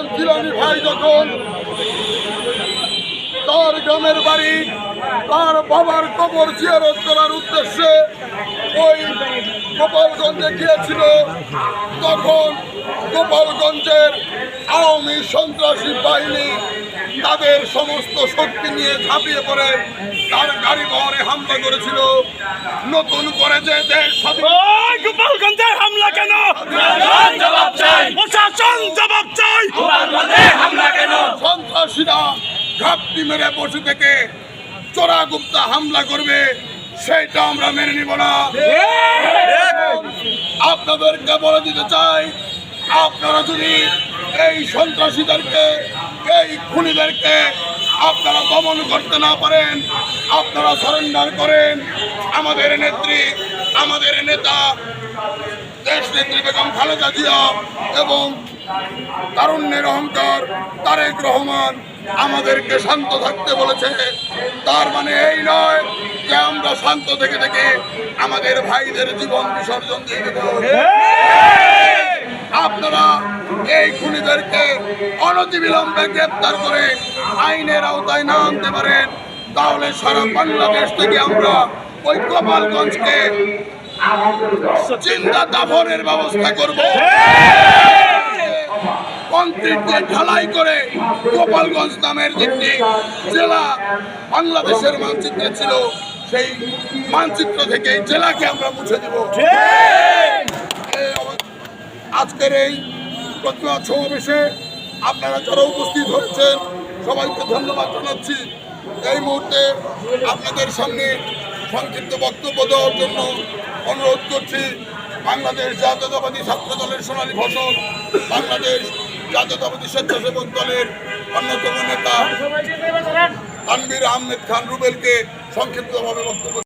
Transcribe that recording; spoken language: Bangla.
হোসেন জিলানি ভাই যখন তার গ্রামের বাড়ি তার বাবার কবর জিয়ারত করার উদ্দেশ্যে ওই গোপালগঞ্জে গিয়েছিল তখন গোপালগঞ্জের আওয়ামী সন্ত্রাসী বাহিনী তাদের সমস্ত শক্তি নিয়ে ঝাঁপিয়ে পড়ে তার গাড়ি বহরে হামলা করেছিল। নতুন করে যে দেশ গোপালগঞ্জের হামলা কেন? প্রশাসন জবাব সন্ত্রাসীরা ঘাপটি মেরে বসে থেকে চোরা গুপ্তা হামলা করবে, সেটা আমরা মেনে নিব না। আপনাদেরকে বলে দিতে চাই, আপনারা যদি এই সন্ত্রাসীদেরকে, এই খুনিদেরকে আপনারা দমন করতে না পারেন, আপনারা সারেন্ডার করেন, আমাদের নেত্রী, আমাদের নেতা, দেশ নেত্রী বেগম খালেদা জিয়া এবং তারুণ্যের অহংকার তারেক রহমান আমাদেরকে শান্ত থাকতে বলেছে। তার মানে এই নয় যে আমরা শান্ত থেকে থেকে আমাদের ভাইদের জীবন বিসর্জন দিয়ে দেব। আপনারা এই খুনিদেরকে অনতিবিলম্বে গ্রেপ্তার করে আইনের আওতায় না আনতে পারেন। তাহলে সারা বাংলাদেশ থেকে আমরা ওই গোপালগঞ্জকে চিন্তা দাফনের ব্যবস্থা করব। কংক্রিট দিয়ে ঢালাই করে গোপালগঞ্জ নামের একটি জেলা বাংলাদেশের মানচিত্রে ছিল, সেই মানচিত্র থেকে জেলাকে আমরা মুছে দেব। আজকের এই প্রতিবাদ সমাবেশে আপনারা যারা উপস্থিত হয়েছেন, সবাইকে ধন্যবাদ জানাচ্ছি। এই মুহূর্তে আপনাদের সামনে সংক্ষিপ্ত বক্তব্য দেওয়ার জন্য অনুরোধ করছি, বাংলাদেশ জাতীয়তাবাদী ছাত্র দলের সোনালী ফসল, বাংলাদেশ জাতীয়তাবাদী স্বেচ্ছাসেবক দলের অন্যতম নেতা তানবির আহমেদ খান রুবেলকে সংক্ষিপ্তভাবে বক্তব্য